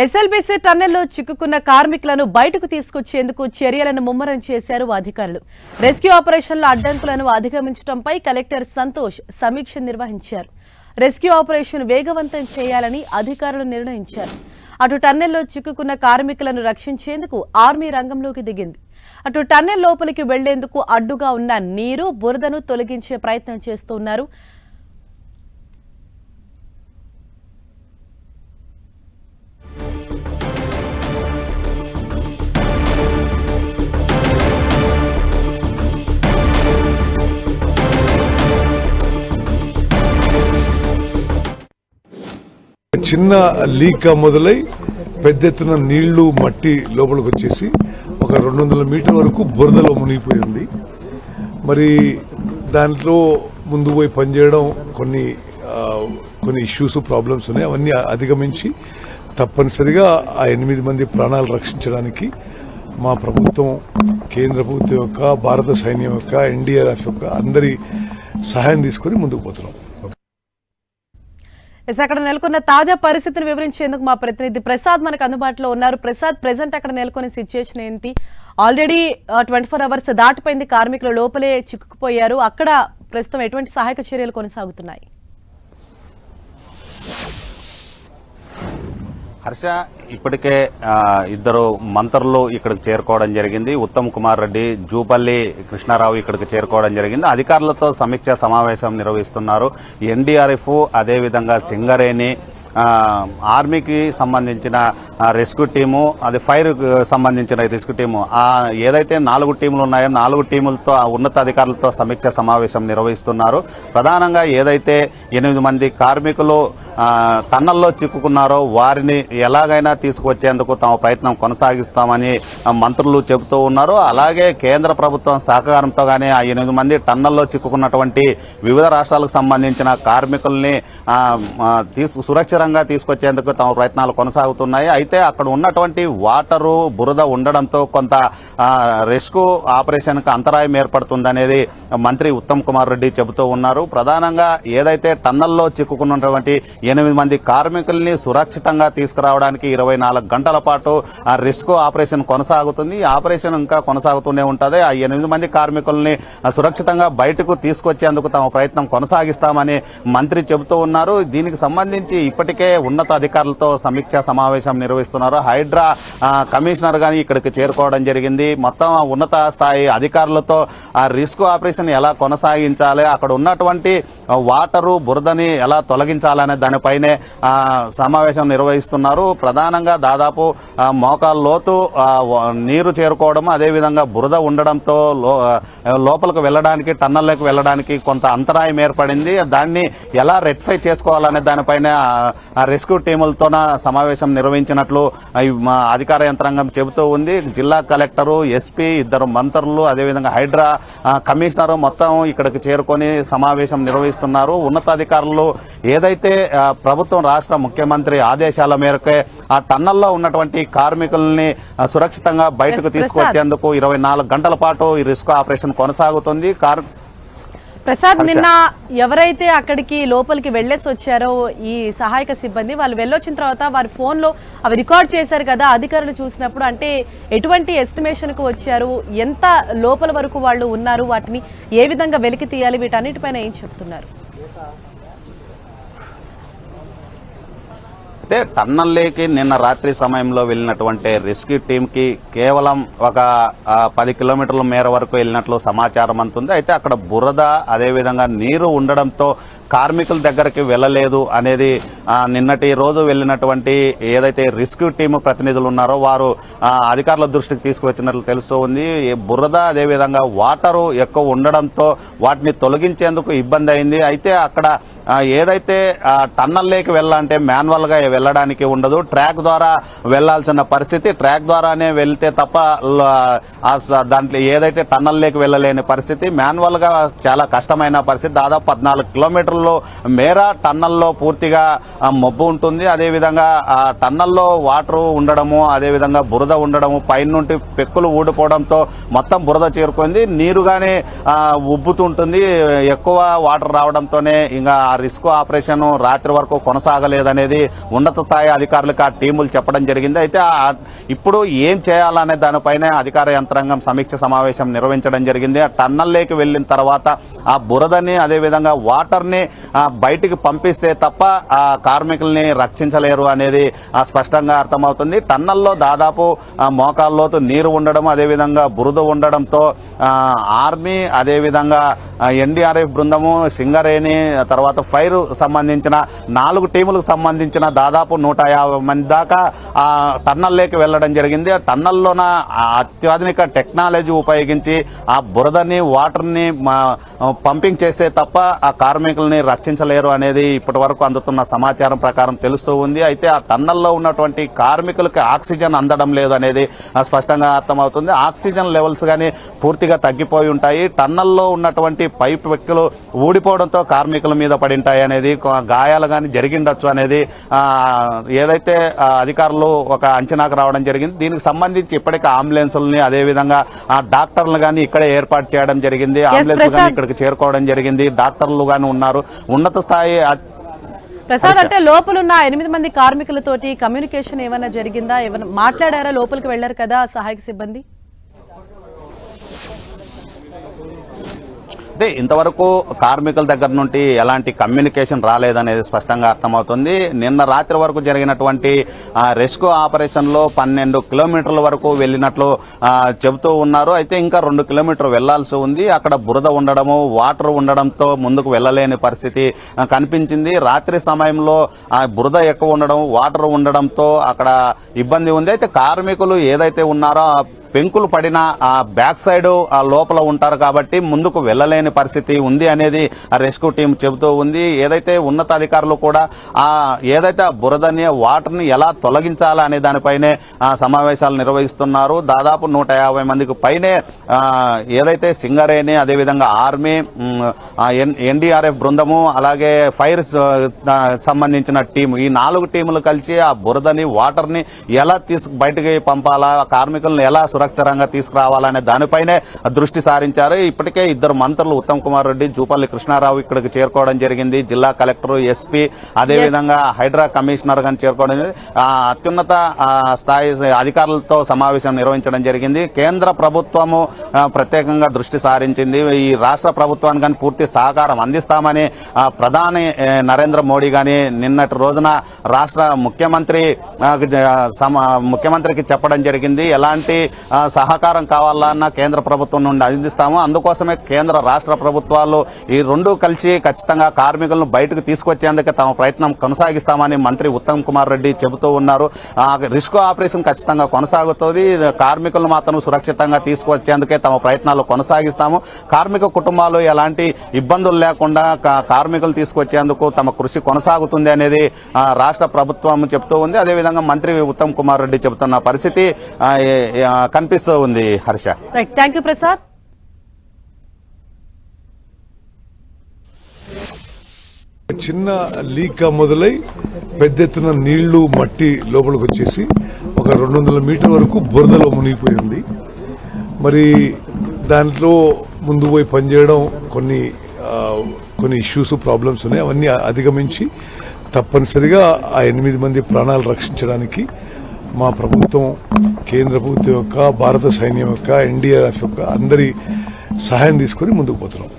SLBC టన్నెల్లో చిక్కుకున్న కార్మికులను బయటకు తీసుకొచ్చేందుకు చర్యలను ముమ్మరం చేశారు అధికారులు. రెస్క్యూ ఆపరేషన్ల అడ్డంకులను అధిగమించడంపై కలెక్టర్ సంతోష్ సమీక్ష నిర్వహించారు. రెస్క్యూ ఆపరేషన్ వేగవంతం చేయాలని అధికారులు నిర్ణయించారు. అటు టన్నెల్లో చిక్కుకున్న కార్మికులను రక్షించేందుకు ఆర్మీ రంగంలోకి దిగింది. అటు టన్నెల్ లోపలికి వెళ్ళేందుకు అడ్డుగా ఉన్న నీరు బురదను తొలగించే ప్రయత్నం చేస్తున్నారు. చిన్న లీక్ మొదలై పెద్ద ఎత్తున నీళ్ళు మట్టి లోపలికి వచ్చేసి ఒక రెండు వందల మీటర్ వరకు బురదలో మునిగిపోయింది. మరి దాంట్లో ముందు పోయి పనిచేయడం కొన్ని కొన్ని ఇష్యూస్ ప్రాబ్లమ్స్ ఉన్నాయి. అవన్నీ అధిగమించి తప్పనిసరిగా ఆ ఎనిమిది మంది ప్రాణాలు రక్షించడానికి మా ప్రభుత్వం కేంద్ర ప్రభుత్వం యొక్క భారత సైన్యం యొక్క ఎన్డీఆర్ఎఫ్ యొక్క అందరి సహాయం తీసుకొని ముందుకు పోతున్నాం. ఎస్ అక్కడ నెలకొన్న తాజా పరిస్థితిని వివరించేందుకు మా ప్రతినిధి ప్రసాద్ మనకు అందుబాటులో ఉన్నారు. ప్రసాద్ ప్రెసెంట్ అక్కడ నెలకొని సిచ్యుయేషన్ ఏంటి? ఆల్రెడీ ట్వంటీ ఫోర్ అవర్స్ దాటిపోయింది. కార్మికులు లోపలే చిక్కుకుపోయారు. అక్కడ ప్రస్తుతం ఎటువంటి సహాయక చర్యలు కొనసాగుతున్నాయి? హర్ష ఇప్పటికే ఇద్దరు మంత్రులు ఇక్కడికి చేరుకోవడం జరిగింది. ఉత్తమ్ కుమార్ రెడ్డి జూపల్లి కృష్ణారావు ఇక్కడికి చేరుకోవడం జరిగింది. అధికారులతో సమీక్ష సమావేశం నిర్వహిస్తున్నారు. ఎన్డీఆర్ఎఫ్ అదేవిధంగా సింగరేణి ఆర్మీకి సంబంధించిన రెస్క్యూ టీము అది ఫైర్ సంబంధించిన రెస్క్యూ టీము. ఆ ఏదైతే నాలుగు టీములు ఉన్నాయో నాలుగు టీములతో ఆ ఉన్నతాధికారులతో సమీక్ష సమావేశం నిర్వహిస్తున్నారు. ప్రధానంగా ఏదైతే ఎనిమిది మంది కార్మికులు టన్నల్లో చిక్కుకున్నారో వారిని ఎలాగైనా తీసుకువచ్చేందుకు తమ ప్రయత్నం కొనసాగిస్తామని మంత్రులు చెబుతూ ఉన్నారు. అలాగే కేంద్ర ప్రభుత్వం సహకారంతో గానీ ఆ ఎనిమిది మంది టన్నల్లో చిక్కుకున్నటువంటి వివిధ రాష్ట్రాలకు సంబంధించిన కార్మికుల్ని తీసు తీసుకు సురక్షితంగా తీసుకొచ్చేందుకు తమ ప్రయత్నాలు కొనసాగుతున్నాయి. అయితే అక్కడ ఉన్నటువంటి వాటరు బురద ఉండడంతో కొంత ఆ, రెస్క్యూ అంతరాయం ఏర్పడుతుందనేది మంత్రి ఉత్తమ్ కుమార్ రెడ్డి చెబుతూ ఉన్నారు. ప్రధానంగా ఏదైతే టన్నల్లో చిక్కుకున్నటువంటి ఎనిమిది మంది కార్మికుల్ని సురక్షితంగా తీసుకురావడానికి ఇరవై నాలుగు గంటల పాటు ఆ ఆపరేషన్ కొనసాగుతుంది. ఆపరేషన్ ఇంకా కొనసాగుతూనే ఉంటుంది. ఆ ఎనిమిది మంది కార్మికుల్ని సురక్షితంగా బయటకు తీసుకొచ్చేందుకు తమ ప్రయత్నం కొనసాగిస్తామని మంత్రి చెబుతూ ఉన్నారు. దీనికి సంబంధించి ఇప్పటికే ఉన్నత అధికారులతో సమీక్ష సమావేశం నిర్వహిస్తున్నారు. హైడ్రా కమిషనర్ గాని ఇక్కడికి చేరుకోవడం జరిగింది. మొత్తం ఉన్నత స్థాయి అధికారులతో ఆ రిస్క్ ఆపరేషన్ ఎలా కొనసాగించాలి? అక్కడ ఉన్నటువంటి వాటరు బురదని ఎలా తొలగించాలనే దానిపైనే సమావేశం నిర్వహిస్తున్నారు. ప్రధానంగా దాదాపు ఆ, మోకాలు లోతు నీరు చేరుకోవడం అదేవిధంగా బురద ఉండడంతో లోపలికి వెళ్ళడానికి టన్నల్లోకి వెళ్ళడానికి కొంత అంతరాయం ఏర్పడింది. దాన్ని ఎలా రెక్టిఫై చేసుకోవాలనే దానిపైన రెస్క్యూ టీములతోన సమావేశం నిర్వహించినట్లు అధికార యంత్రాంగం చెబుతూ ఉంది. జిల్లా కలెక్టరు ఎస్పీ ఇద్దరు మంత్రులు అదేవిధంగా హైడ్రా కమిషనర్ కమిషనర్ మొత్తం ఇక్కడికి చేరుకొని సమావేశం నిర్వహిస్తున్నారు ఉన్నతాధికారులు ఏదైతే ప్రభుత్వం రాష్ట్ర ముఖ్యమంత్రి ఆదేశాల మేరకే ఆ టన్నల్లో ఉన్నటువంటి కార్మికుల్ని సురక్షితంగా బయటకు. తీసుకొచ్చేందుకు ఇరవై నాలుగు గంటల పాటు ఈ రిస్క్ ఆపరేషన్ కొనసాగుతుంది కార్ ప్రసాద్. నిన్న ఎవరైతే అక్కడికి లోపలికి వెళ్ళేసి వచ్చారో ఈ సహాయక సిబ్బంది వాళ్ళు వెళ్ళొచ్చిన తర్వాత వారి ఫోన్లో అవి రికార్డ్ చేశారు కదా అధికారులు చూసినప్పుడు అంటే ఎటువంటి ఎస్టిమేషన్కు వచ్చారు ఎంత లోపల వరకు వాళ్ళు ఉన్నారు వాటిని ఏ విధంగా వెలికి తీయాలి వీటన్నిటిపైన ఏం చెప్తున్నారు అయితే టన్నల్లేకి నిన్న రాత్రి సమయంలో వెళ్ళినటువంటి రెస్క్యూ టీంకి కేవలం ఒక పది కిలోమీటర్ల మేర వరకు వెళ్ళినట్లు సమాచారం అందుతుంది. అయితే అక్కడ బురద అదేవిధంగా నీరు ఉండడంతో కార్మికుల దగ్గరికి వెళ్ళలేదు అనేది నిన్నటి రోజు వెళ్ళినటువంటి ఏదైతే రెస్క్యూ టీం ప్రతినిధులు ఉన్నారో వారు అధికారుల దృష్టికి తీసుకువచ్చినట్లు తెలుస్తూ ఉంది. బురద అదేవిధంగా వాటరు ఎక్కువ ఉండడంతో వాటిని తొలగించేందుకు ఇబ్బంది అయింది. అయితే అక్కడ ఏదైతే టన్నల్ టన్నల్లోకి వెళ్ళాలంటే మాన్యువల్గా వెళ్ళడానికి ఉండదు. ట్రాక్ ద్వారా వెళ్ళాల్సిన పరిస్థితి ట్రాక్ ద్వారానే వెళ్తే తప్ప స- దాంట్లో ఏదైతే టన్నల్లోకి వెళ్ళలేని పరిస్థితి మాన్యువల్గా చాలా కష్టమైన పరిస్థితి. దాదాపు పద్నాలుగు కిలోమీటర్లు మేర టన్నల్లో పూర్తిగా మబ్బు ఉంటుంది. అదేవిధంగా ఆ టన్నల్లో వాటర్ ఉండడము అదేవిధంగా బురద ఉండడము పైన నుండి పెక్కులు ఊడిపోవడంతో మొత్తం బురద చేరుకుంది. నీరుగానే ఉబ్బుతుంటుంది. ఎక్కువ వాటర్ రావడంతోనే ఇంకా రిస్క్ ఆపరేషన్ రాత్రి వరకు కొనసాగలేదనేది ఉన్నత స్థాయి అధికారులకు ఆ టీములు చెప్పడం జరిగింది. అయితే ఇప్పుడు ఏం చేయాలనే దానిపైన అధికార యంత్రాంగం సమీక్ష సమావేశం నిర్వహించడం జరిగింది. ఆ టన్నల్లోకి వెళ్ళిన తర్వాత ఆ బురదని అదేవిధంగా వాటర్ని బయటికి పంపిస్తే తప్ప ఆ కార్మికుల్ని రక్షించలేరు అనేది ఆ, స్పష్టంగా అర్థమవుతుంది. టన్నల్లో దాదాపు మోకాల్లోతు నీరు ఉండడం అదేవిధంగా బురద ఉండడంతో ఆర్మీ అదేవిధంగా ఎన్డీఆర్ఎఫ్ బృందము సింగరేణి తర్వాత ఫైర్ సంబంధించిన నాలుగు టీములకు సంబంధించిన దాదాపు నూట యాభై మంది దాకా టన్నల్లోకి వెళ్ళడం జరిగింది. ఆ టన్నల్లోన అత్యాధునిక టెక్నాలజీ ఉపయోగించి ఆ బురదని వాటర్ని మా- పంపింగ్ చేస్తే తప్ప ఆ కార్మికుల్ని రక్షించలేరు అనేది ఇప్పటి వరకు అందుతున్న సమాచారం ప్రకారం తెలుస్తూ ఉంది. అయితే ఆ టన్నల్లో ఉన్నటువంటి కార్మికులకు ఆక్సిజన్ అందడం లేదు అనేది స్పష్టంగా అర్థమవుతుంది. ఆక్సిజన్ లెవెల్స్ కానీ పూర్తిగా తగ్గిపోయి ఉంటాయి. టన్నల్లో ఉన్నటువంటి పైప్ వ్యక్తులు ఊడిపోవడంతో కార్మికుల మీద పడి ఉంటాయి అనేది కొ- గాయాలు కానీ జరిగిండొచ్చు అనేది ఏదైతే అధికారులు ఒక అంచనాకు రావడం జరిగింది. దీనికి సంబంధించి ఇప్పటికే అంబులెన్సుల్ని అదేవిధంగా ఆ డాక్టర్లు కానీ ఇక్కడే ఏర్పాటు చేయడం జరిగింది. అంబులెన్స్ కానీ. ఇక్కడికి చేరుకోవడం జరిగింది. డాక్టర్లు కానీ ఉన్నారు. ఉన్నత స్థాయి ప్రసాద్ అంటే లోపలున్న ఎనిమిది మంది కార్మికులతోటి కమ్యూనికేషన్ ఏమైనా జరిగిందా? ఏమైనా మాట్లాడారా? లోపలికి వెళ్ళారు కదా సహాయక సిబ్బంది? అయితే ఇంతవరకు కార్మికుల దగ్గర నుండి ఎలాంటి కమ్యూనికేషన్ రాలేదనేది స్పష్టంగా అర్థమవుతుంది. నిన్న రాత్రి వరకు జరిగినటువంటి రెస్క్యూ ఆపరేషన్లో పన్నెండు కిలోమీటర్ల వరకు వెళ్ళినట్లు చెబుతూ ఉన్నారు. అయితే ఇంకా రెండు కిలోమీటర్ వెళ్ళాల్సి ఉంది. అక్కడ బురద ఉండడము వాటర్ ఉండడంతో ముందుకు వెళ్ళలేని పరిస్థితి కనిపించింది. రాత్రి సమయంలో ఆ బురద ఎక్కువ ఉండడం వాటర్ ఉండడంతో అక్కడ ఇబ్బంది ఉంది. అయితే కార్మికులు ఏదైతే ఉన్నారో పెంకులు పడిన ఆ బ్యాక్ సైడ్ ఆ లోపల ఉంటారు కాబట్టి ముందుకు వెళ్ళలేని పరిస్థితి ఉంది అనేది ఆ రెస్క్యూ టీం చెబుతూ ఉంది. ఏదైతే ఉన్నతాధికారులు కూడా ఆ ఏదైతే ఆ బురదని వాటర్ని ఎలా తొలగించాలా అనే దానిపైనే ఆ సమావేశాలు నిర్వహిస్తున్నారు. దాదాపు నూట యాభై మందికి పైనే ఏదైతే సింగరేణి అదేవిధంగా ఆర్మీ ఎన్డీఆర్ఎఫ్ బృందము అలాగే ఫైర్ సంబంధించిన టీం ఈ నాలుగు టీములు కలిసి ఆ బురదని వాటర్ని ఎలా తీసుకు బయటకి పంపాలా కార్మికులను ఎలా సురక్షరంగా తీసుకురావాలనే దానిపైనే దృష్టి సారించారు. ఇప్పటికే ఇద్దరు మంత్రులు ఉత్తమ్ కుమార్ రెడ్డి జూపల్లి కృష్ణారావు ఇక్కడికి చేరుకోవడం జరిగింది. జిల్లా కలెక్టర్ ఎస్పీ అదేవిధంగా హైడ్రా కమిషనర్ గాని చేరుకోవడం అత్యున్నత స్థాయి అధికారులతో సమావేశం నిర్వహించడం జరిగింది. కేంద్ర ప్రభుత్వము ప్రత్యేకంగా దృష్టి సారించింది. ఈ రాష్ట్ర ప్రభుత్వానికి కానీ పూర్తి సహకారం అందిస్తామని ప్రధాని నరేంద్ర మోడీ గాని నిన్నటి రోజున రాష్ట్ర ముఖ్యమంత్రి ముఖ్యమంత్రికి చెప్పడం జరిగింది. ఎలాంటి సహకారం సహకారం కావాలన్నా కేంద్ర ప్రభుత్వం నుండి అందిస్తాము. అందుకోసమే కేంద్ర రాష్ట్ర ప్రభుత్వాలు ఈ రెండు కలిసి ఖచ్చితంగా కార్మికులను బయటకు తీసుకొచ్చేందుకు తమ ప్రయత్నం కొనసాగిస్తామని మంత్రి ఉత్తమ్ కుమార్ రెడ్డి చెబుతూ ఉన్నారు. ఆ, రిస్క్ ఆపరేషన్ ఖచ్చితంగా కొనసాగుతుంది. కార్మికులను మాత్రం సురక్షితంగా తీసుకొచ్చేందుకే తమ ప్రయత్నాలు కొనసాగిస్తాము. కార్మిక కుటుంబాలు ఎలాంటి ఇబ్బందులు లేకుండా కా- కార్మికులు తీసుకొచ్చేందుకు తమ కృషి కొనసాగుతుంది అనేది రాష్ట్ర ప్రభుత్వం చెబుతూ ఉంది. అదేవిధంగా మంత్రి ఉత్తమ్ కుమార్ రెడ్డి చెబుతున్న పరిస్థితి కనిపిస్తూ ఉంది Harsha. Right thank you Prasad చిన్న లీక్ మొదలై పెద్ద ఎత్తున నీళ్ళు మట్టి లోపలికి వచ్చేసి ఒక రెండు వందల మీటర్ వరకు బురదలో మునిగిపోయింది. మరి దాంట్లో ముందు పోయి పనిచేయడం కొన్ని కొన్ని ఇష్యూస్ ప్రాబ్లమ్స్ ఉన్నాయి. అవన్నీ అధిగమించి తప్పనిసరిగా ఆ ఎనిమిది మంది ప్రాణాలు రక్షించడానికి మా ప్రభుత్వం కేంద్ర ప్రభుత్వం యొక్క భారత సైన్యం యొక్క ఎన్డీఆర్ఎఫ్ యొక్క అందరి సహాయం తీసుకొని ముందుకు పోతున్నాం.